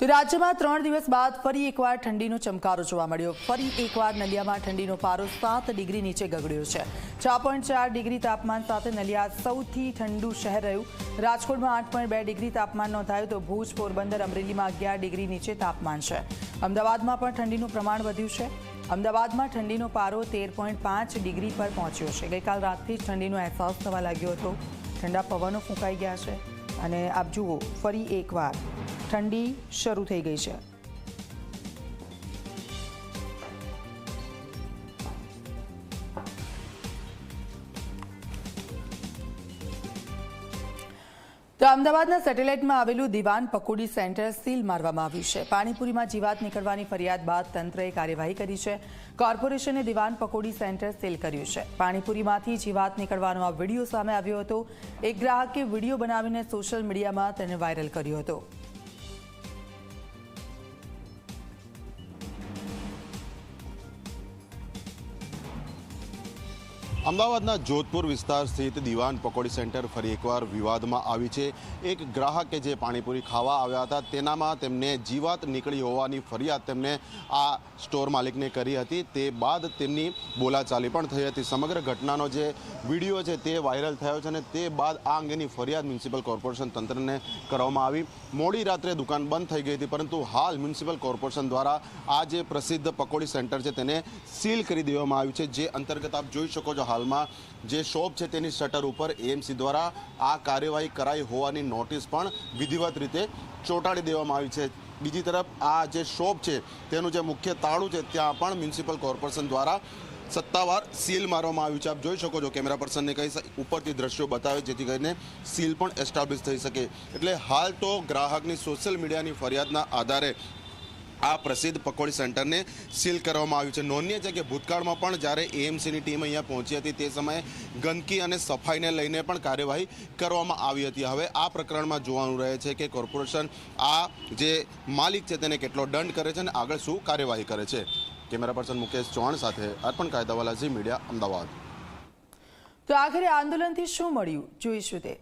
તો રાજ્યમાં ત્રણ દિવસ બાદ ફરી એકવાર ઠંડીનો ચમકારો જોવા મળ્યો. ફરી એકવાર નલિયામાં ઠંડીનો પારો સાત ડિગ્રી નીચે ગગડ્યો છે. ચાર પોઈન્ટ ચાર ડિગ્રી તાપમાન સાથે નલિયા સૌથી ઠંડુ શહેર રહ્યું. રાજકોટમાં આઠ પોઈન્ટ બે ડિગ્રી તાપમાન નોંધાયું તો ભુજ, પોરબંદર, અમરેલીમાં અગિયાર ડિગ્રી નીચે તાપમાન છે. અમદાવાદમાં પણ ઠંડીનું પ્રમાણ વધ્યું છે. અમદાવાદમાં ઠંડીનો પારો તેર પોઈન્ટ પાંચ ડિગ્રી પર પહોંચ્યો છે. ગઈકાલ રાતથી જ ઠંડીનો અહેસાસ થવા લાગ્યો હતો. ઠંડા પવનો ફૂંકાઈ ગયા છે. અને આપ જુઓ, ફરી એકવાર ઠંડી શરૂ થઈ ગઈ છે. તો અમદાવાદના સેટેલાઇટમાં આવેલું દિવાન પકોડી સેન્ટર સીલ મારવામાં આવ્યું છે. પાણીપુરીમાં જીવાત નીકળવાની ફરિયાદ બાદ તંત્રએ કાર્યવાહી કરી છે. કોર્પોરેશને દિવાન પકોડી સેન્ટર સીલ કર્યું છે. પાણીપુરીમાંથી જીવાત નીકળવાનો આ વીડિયો સામે આવ્યો હતો. એક ગ્રાહકે વીડિયો બનાવીને સોશિયલ મીડિયામાં તેને વાયરલ કર્યો હતો. અમદાવાદના જોધપુર વિસ્તાર સ્થિત દિવાન પકોડી સેન્ટર ફરી એકવાર વિવાદમાં આવી છે. એક ગ્રાહક જે પાણીપુરી ખાવા આવ્યા હતા, તેનામાં તેમને જીવાત નીકળી હોવાની ફરિયાદ તેમને આ સ્ટોર માલિકને કરી હતી. તે બાદ તેમની બોલાચાલી પણ થઈ હતી. સમગ્ર ઘટનાનો જે વીડિયો છે તે વાયરલ થયો છે અને તે બાદ આ અંગેની ફરિયાદ મ્યુનિસિપલ કોર્પોરેશન તંત્રને કરવામાં આવી. મોડી રાત્રે દુકાન બંધ થઈ ગઈ હતી, પરંતુ હાલ મ્યુનિસિપલ કોર્પોરેશન દ્વારા આ જે પ્રસિદ્ધ પકોડી સેન્ટર છે તેને સીલ કરી દેવામાં આવ્યું છે. જે અંતર્ગત આપ જોઈ શકો છો હાલમાં જે શોપ છે તેની શટર ઉપર એએમસી દ્વારા આ કાર્યવાહી કરાઈ હોવાની નોટિસ પણ વિધિવત રીતે ચોંટાડી દેવામાં આવી છે. બીજી તરફ આ જે શોપ છે તેનું જે મુખ્ય તાળું છે ત્યાં પણ મ્યુનિસિપલ કોર્પોરેશન દ્વારા સત્તાવાર સીલ મારવામાં આવ્યું છે. આપ જોઈ શકો છો કેમેરા પર્સનને કહી ઉપરથી દ્રશ્યો બતાવે જેથી કરીને સીલ પણ એસ્ટાબ્લિશ થઈ શકે. એટલે હાલ તો ગ્રાહકની સોશિયલ મીડિયાની ફરિયાદના આધારે આ પ્રસિદ્ધ પકોડી સેન્ટરને સીલ કરવામાં આવ્યું છે. નોંધનીય છે કે ભૂતકાળમાં પણ જ્યારે એએમસીની ટીમ અહીંયા પહોંચી હતી, તે સમયે ગંદકી અને સફાઈને લઈને પણ કાર્યવાહી કરવામાં આવી હતી. હવે આ પ્રકરણમાં જોવાનું રહે છે કે કોર્પોરેશન આ જે માલિક છે તેને કેટલો દંડ કરે છે અને આગળ શું કાર્યવાહી કરે છે. કેમેરા પર્સન મુકેશ ચૌહાણ સાથે અર્પણ કાયદાવાલા ઝી મીડિયા, અમદાવાદ. તો આખરે આંદોલનથી શું મળ્યું? જોઈશું તે.